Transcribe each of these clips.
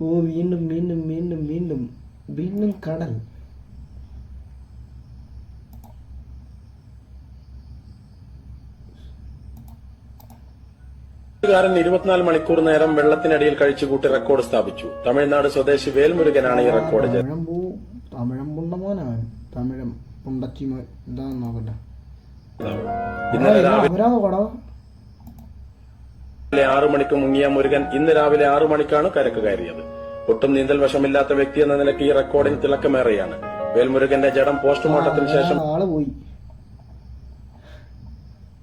ഓ വീണ്ടും വീണ്ടും വീണ്ടും വീണ്ടും വീണ്ടും കടൽ കാരൻ ഇരുപത്തിനാല് മണിക്കൂർ നേരം വെള്ളത്തിനടിയിൽ കഴിച്ചുകൂട്ടി റെക്കോർഡ് സ്ഥാപിച്ചു തമിഴ്നാട് സ്വദേശി വേൽമുരുകനാണ് ഈ റെക്കോർഡ് തമിഴമ്പൂ തമിഴം നോക്കട്ടെ ഇന്നലെ രാവിലെ ആറു മണിക്ക് മുങ്ങിയ മുരുകൻ ഇന്ന് രാവിലെ ആറു മണിക്കാണ് കരക്ക് കയറിയത്. ഒട്ടും നീന്തൽ വശമില്ലാത്ത വ്യക്തി എന്ന നിലയ്ക്ക് ഈ റെക്കോർഡിംഗ് തിളക്കമേറെയാണ്. വേൽമുരുകന്റെ ജഡം പോസ്റ്റ്മോർട്ടത്തിന് ശേഷം ആൾ പോയി.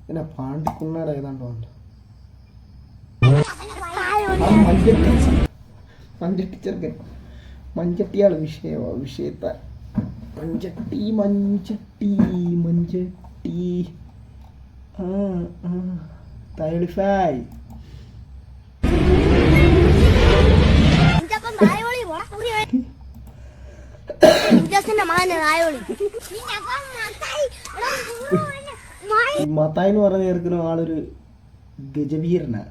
പിന്നെ ആ മഞ്ചട്ടി മഞ്ചട്ടി ചെറുക്കൻ മഞ്ചട്ടിയാണ് വിഷയ വിഷയത്തെ. മഞ്ചട്ടി മഞ്ചട്ടി മഞ്ചട്ടി ആ ആ. തൈളിഫായ് മത്തായി, എടാ, മായി. ഈ എന്ന് പറഞ്ഞ ചേർക്കുന്ന ആളൊരു ഗജവീരനാ.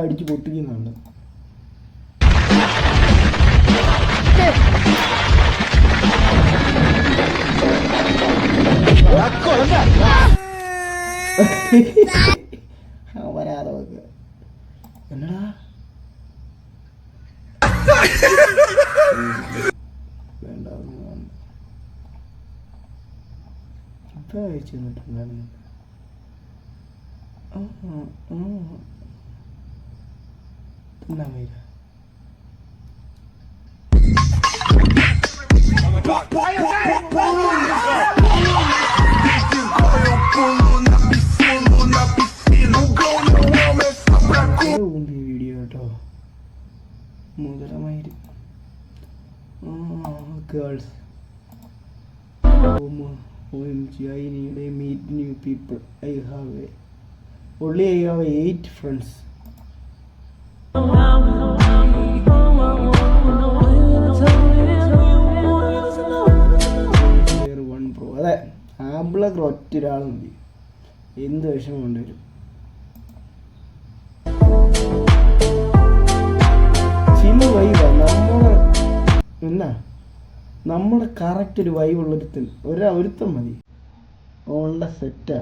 അടിച്ചു പൊട്ടിക്കുന്നുണ്ട് വരാതെ വെക്ക് എന്നടാ? വേണ്ട ഒന്നും വേണ്ട. ഇപ്പൊ അയച്ചു തന്നിട്ടുണ്ടായിരുന്നു ആ, ആ, ആ. OMG, I need a meet new people. I have a, only I have eight friends. There one pro. അതെ ആമ്പിളൊക്കെ ഒറ്റ ഒരാൾ മതി എന്ത് വിഷമം കൊണ്ടുവരും എന്നാ നമ്മുടെ കറക്റ്റ് ഒരു വൈബ് ഉള്ളൊരുത്തൻ ഒരാ ഒരുത്തൻ മതി ഓണ്ട സെറ്റാ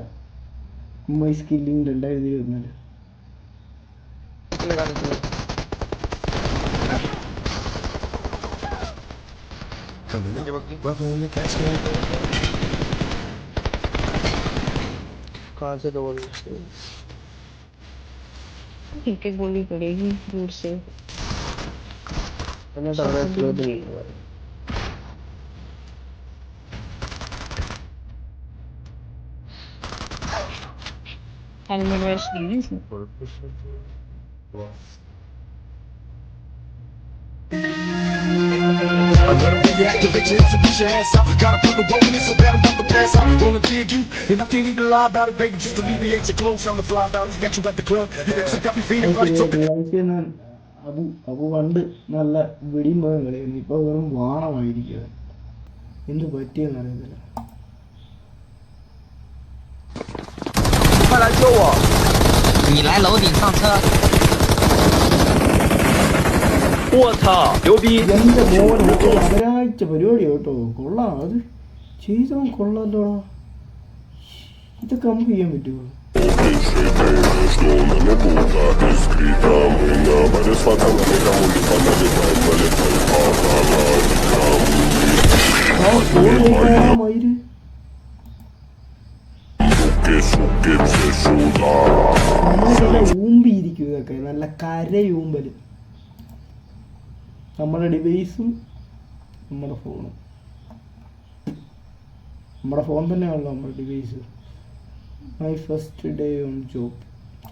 മൈ സ്കില്ലിങ് രണ്ടായിരത്തി ഇരുപത്തിനാല് कहाँ से डोर से एक एक गोली पड़ेगी दूर से Kendimi üniversite değil mi? I let bitches the you, and I about on the you the club, പണ്ട് നല്ല വെടിയും പോയ കളിയായിരുന്നു ഇപ്പോൾ വെറും വാണമായിരിക്കും എന്ത് പറ്റിയെന്നറിയത്തില്ല 快来救我！你来楼顶上车。我操，牛逼！人家不问你这两个，了，这这怎么过了多？这干么也没丢。നമ്മുടെ ഡിവൈസും നമ്മുടെ ഫോണും നമ്മുടെ ഫോൺ തന്നെയാണല്ലോ നമ്മുടെ device my first day on job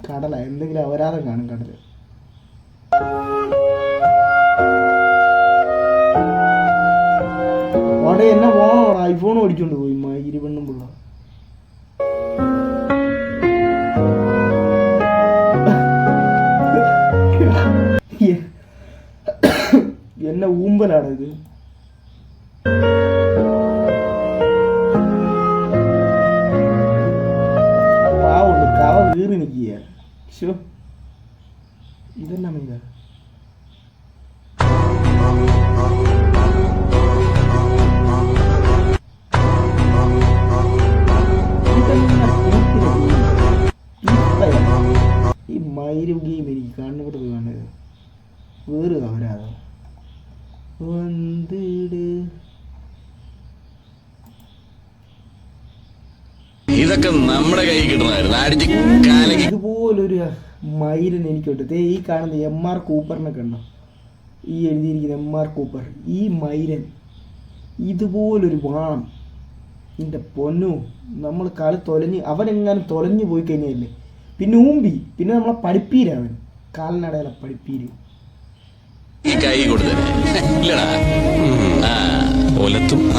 കടല എന്തെങ്കിലും അപരാധം കാണും കടൽ അവിടെ എന്നെ പോണോടാ ഐഫോൺ ഓടിച്ചോണ്ട് പോയി മയിരി പെണ്ണും പിള്ള. എന്നെ ഊമ്പലാണ് ഇത്. പാവുണ്ട് കവ കീറി നിൽക്കുക ഷോ ഇതെന്നാ മീനാ ഈ മയിലും ഗെയിം എനിക്ക് കണ്ണുകൂടെ കാണുന്നത് വേറെ കവരാതോ വന്നിട്. ഇതൊക്കെ നമ്മുടെ കൈ കിട്ടണമായിരുന്നു ഇതുപോലൊരു മയിലിന് എനിക്കുണ്ട് ദേ ഈ കാണുന്ന എം ആർ കൂപ്പറിനെ കണ്ടോ? ഈ എഴുതിയിരിക്കുന്ന എം ആർ കൂപ്പർ. ഈ മൈരൻ ഇതുപോലൊരു വാണം. എന്റെ പൊന്നു നമ്മൾ കളി തൊലഞ്ഞ് അവനെങ്ങാനും തൊലഞ്ഞു പോയി കഴിഞ്ഞാലേ പിന്നെ ഊമ്പി. പിന്നെ നമ്മളെ പഠിപ്പീരവൻ കാലിനടയിലെ പഠിപ്പീര്. ഈ കൈ കൊടുത്തേ. ഇല്ലടാ. ആ. ഒലത്തും.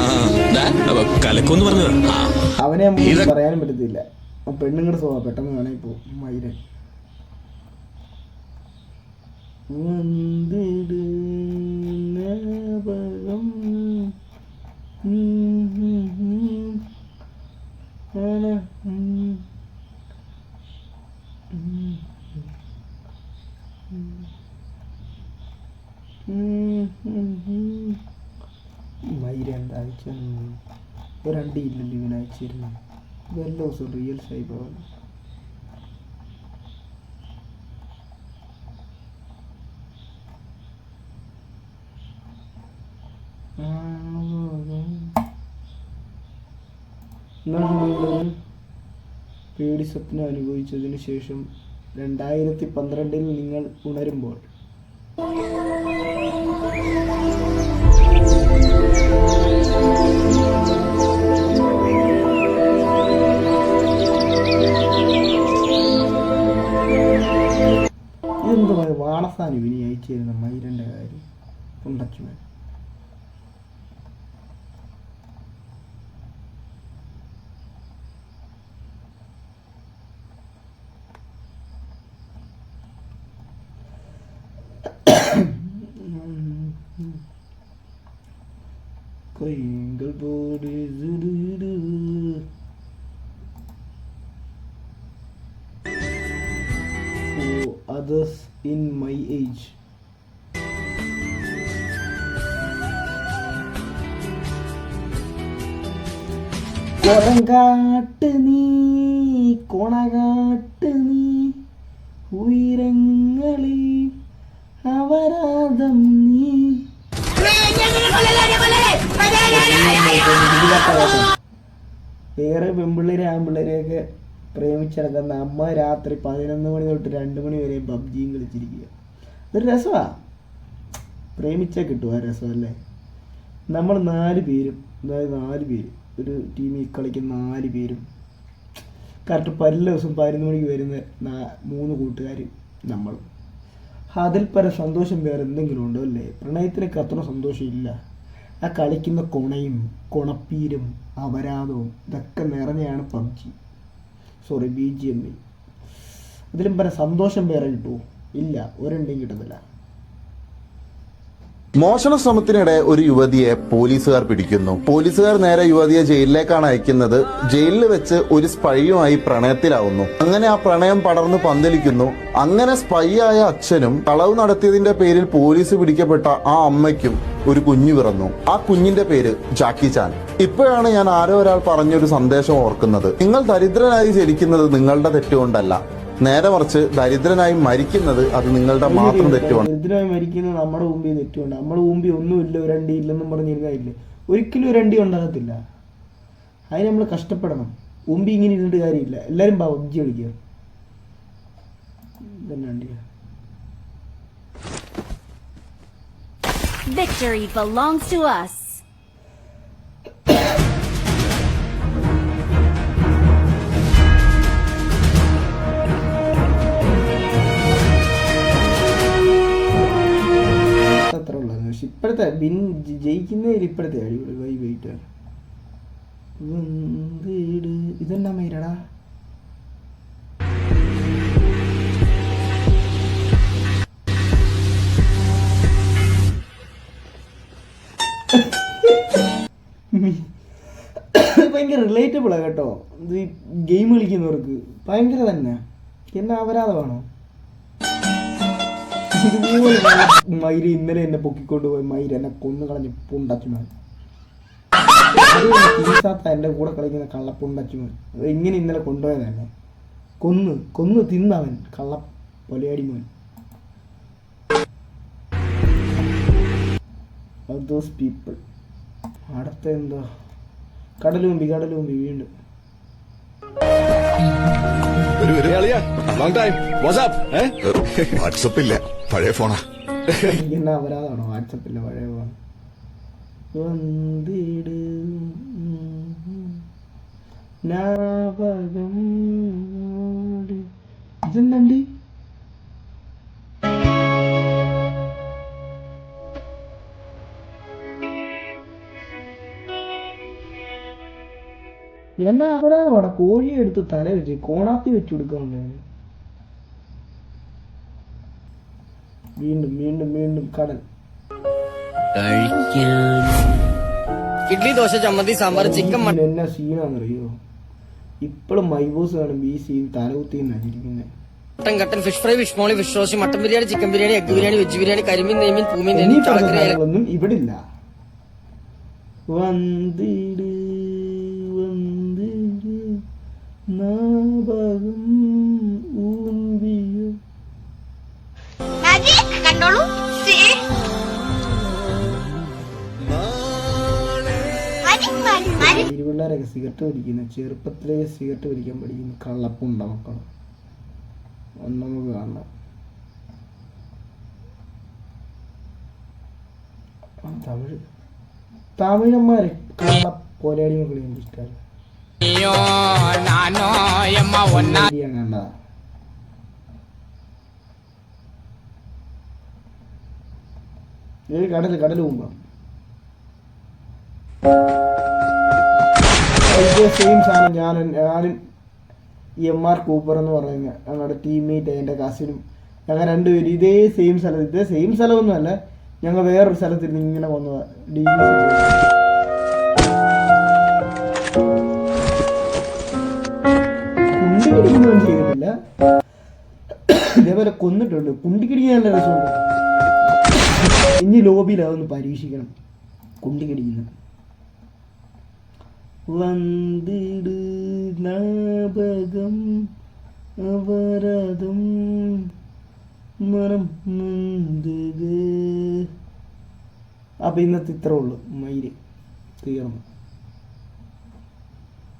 കലക്കൊന്ന് പറഞ്ഞത്. ആ. അവനെ പറയാനും പറ്റത്തില്ല. ആ പെണ്ണുങ്ങളുടെ സ്വഭാവം പെട്ടെന്ന് വേണേ പോ. മയിരൻ ഇവൻ അയച്ചിരുന്നു real സൈബാണ് പേടി സ്വപ്നം അനുഭവിച്ചതിന് ശേഷം രണ്ടായിരത്തി പന്ത്രണ്ടിൽ നിങ്ങൾ ഉണരുമ്പോൾ. kullanıcıları. Koyungal body zırırı others in my age കൊടങ്കാട്ട് നീ കൊണകാട്ട് നീ ഉയരങ്ങളിൽ അവരാധം നീ. വേറെ പെമ്പിള്ളേരെ ആമ്പിള്ളേരെയൊക്കെ പ്രേമിച്ചിറങ്ങുന്ന അമ്മ രാത്രി പതിനൊന്ന് മണി തൊട്ട് രണ്ട് മണി വരെ പബ്ജിയും കളിച്ചിരിക്കുക. ഒരു രസമാണ് പ്രേമിച്ചാൽ കിട്ടും ആ രസം അല്ലേ? നമ്മൾ നാല് പേരും അതായത് നാല് പേര്. ഒരു ടീമിൽ കളിക്കുന്ന നാല് പേരും കറക്റ്റ് പല ദിവസം പതിനൊന്ന് മണിക്ക് വരുന്ന മൂന്ന് കൂട്ടുകാർ നമ്മൾ അതിൽ പര സന്തോഷം വേറെ എന്തെങ്കിലും ഉണ്ടോ അല്ലേ? പ്രണയത്തിനൊക്കെ അത്ര സന്തോഷമില്ല. ആ കളിക്കുന്ന കൊണയും കൊണപ്പീരും അപരാധവും ഇതൊക്കെ നിറഞ്ഞാണ് PUBG. Sorry B G M I അതിലും പര സന്തോഷം വേറെ കിട്ടുമോ ഇല്ല ഒരെണ്ണം കിട്ടുന്നില്ല മോഷണ ശ്രമത്തിനിടെ ഒരു യുവതിയെ പോലീസുകാർ പിടിക്കുന്നു. പോലീസുകാർ നേരെ യുവതിയെ ജയിലിലേക്കാണ് അയക്കുന്നത്. ജയിലിൽ വെച്ച് ഒരു സ്പൈയുമായി പ്രണയത്തിലാവുന്നു. അങ്ങനെ ആ പ്രണയം പടർന്ന് പന്തലിക്കുന്നു. അങ്ങനെ സ്പൈയായ അച്ഛനും കളവ് നടത്തിയതിന്റെ പേരിൽ പോലീസ് പിടിക്കപ്പെട്ട ആ അമ്മയ്ക്കും ഒരു കുഞ്ഞു പിറന്നു. ആ കുഞ്ഞിന്റെ പേര് ജാക്കി ചാൻ. ഇപ്പോഴാണ് ഞാൻ ആരോ ഒരാൾ പറഞ്ഞൊരു സന്ദേശം ഓർക്കുന്നത്. നിങ്ങൾ ദരിദ്രനായി ജനിക്കുന്നത് നിങ്ങളുടെ തെറ്റുകൊണ്ടല്ല. നേരെ മറിച്ച് ദരിദ്രനായി മരിക്കുന്നത് അത് നിങ്ങളുടെ മാത്രം തെറ്റുമാണ് ദരിദ്രനായി മരിക്കുന്നത് നമ്മുടെ മുമ്പിൽ തെറ്റുമാണ് നമ്മുടെ മുമ്പിൽ ഒന്നുമില്ല അണ്ടി ഇല്ലെന്നും പറഞ്ഞിരുന്നില്ല ഒരിക്കലും അണ്ടി ഉണ്ടാകത്തില്ല. അതിന് നമ്മൾ കഷ്ടപ്പെടണം. മുമ്പിൽ ഇങ്ങനെ ഇരുന്നിട്ട് കാര്യമില്ല. എല്ലാവരും പബ്ജി കളിക്കുക ഇതന്നെ Victory belongs to us. ഇപ്പോഴത്തെ ബിൻ ജയിക്കുന്നതിൽ ഇപ്പോഴത്തെ അടിപൊളി വൈ വെയിറ്റ് ഇതെന്താ മൈരടാ? ഭയങ്കര റിലേറ്റബിളാണ് കേട്ടോ. ഗെയിം കളിക്കുന്നവർക്ക് ഭയങ്കര തന്നെ. എന്നാ അപരാധമാണോ? ഇതുപോലെ മയിൽ ഇന്നലെ എന്നെ പൊക്കിക്കൊണ്ട് പോയി മയിൽ എന്നെ കൊന്നു കളഞ്ഞ് പുണ്ടച്ചുമാൻ തീസാത്ത എന്റെ കൂടെ കളിക്കുന്ന കള്ളപ്പുണ്ടച്ചുമാൻ അത് എങ്ങനെ ഇന്നലെ കൊണ്ടുപോയതന്നെ കൊന്ന് കൊന്ന് തിന്നവൻ കള്ള പൊലയാടി മോൻ. ദോസ് പീപ്പിൾ അടുത്ത എന്താ? കടലുമ്പി കടലുമ്പി വീണ്ടും. വാട്സപ്പ് ഇല്ല. പഴയ ഫോണാ എന്നാ അപരാധമാണോ? പഴയ ഫോൺ വന്നിട് മൂടി. ഇതെന്തണ്ടി എന്നാ അപരാധമാണ് കോഴി എടുത്ത് തല വെച്ച് കോണാത്തി വെച്ചു കൊടുക്കാൻ വീണ്ടും വീണ്ടും വീണ്ടും കടൽ. ഇഡ്ലി ദോശ ചമ്മന്തി സാമ്പാർ ചിക്കൻ എന്നാ സീനാന്നറിയോ? ഇപ്പോഴും മൈബോസ് കാണുമ്പോ ഈ സീൻ തലകുത്തി നശിക്കുന്നത് മട്ടൻ കട്ടൻ fish fry fish molee fish roast mutton biryani chicken biryani egg biryani veg biryani കരിമീൻ നെയ്മീൻ പൂമീൻ നെയ്മീൻ ഇവിടില്ല വന്നിട് വന്നിട് നാഭകം ഊന്തിയ. കണ്ടോളൂ. ഇരുപിള്ളേരൊക്കെ സിഗരറ്റ് വലിക്കുന്നു ചെറുപ്പത്തിലെ സിഗരറ്റ് വലിക്കാൻ പഠിക്കുന്ന കള്ളപ്പുണ്ട മക്കൾ നമുക്ക് കാണണം തമിഴ്. തമിഴന്മാരെ കള്ള പോരാടി മക്കളെ എനിക്ക് ഇഷ്ടമല്ല. ഞാൻ ഒന്നാ ഏത് കടൽ കടൽ ഇതേ സെയിം സാധനം ഞാൻ ഞാനും എം ആർ കൂപ്പർ എന്ന് പറയുന്ന ഞങ്ങളുടെ ടീംമേറ്റ് എന്റെ കസിനും ഞങ്ങൾ രണ്ടുപേരും ഇതേ സെയിം സ്ഥലത്ത് ഇതേ സെയിം സ്ഥലമൊന്നുമല്ല ഞങ്ങൾ വേറൊരു സ്ഥലത്തിരുന്ന് ഇങ്ങനെ വന്നതാണ് ഡി ഇതേപോലെ കൊന്നിട്ടുണ്ട്. കുണ്ടിക്കിടിക്കാനുള്ള രസമുണ്ട്. ഇനി ലോബിയിൽ അതൊന്ന് പരീക്ഷിക്കണം. കുണ്ടിക്കിടിക്കുന്നത് വന്നിട് നാപകം അവരതും മനം നൊന്തുക. അപ്പൊ ഇന്നത്തെ ഇത്രേ ഉള്ളൂ. മയിൽ തീർന്നു.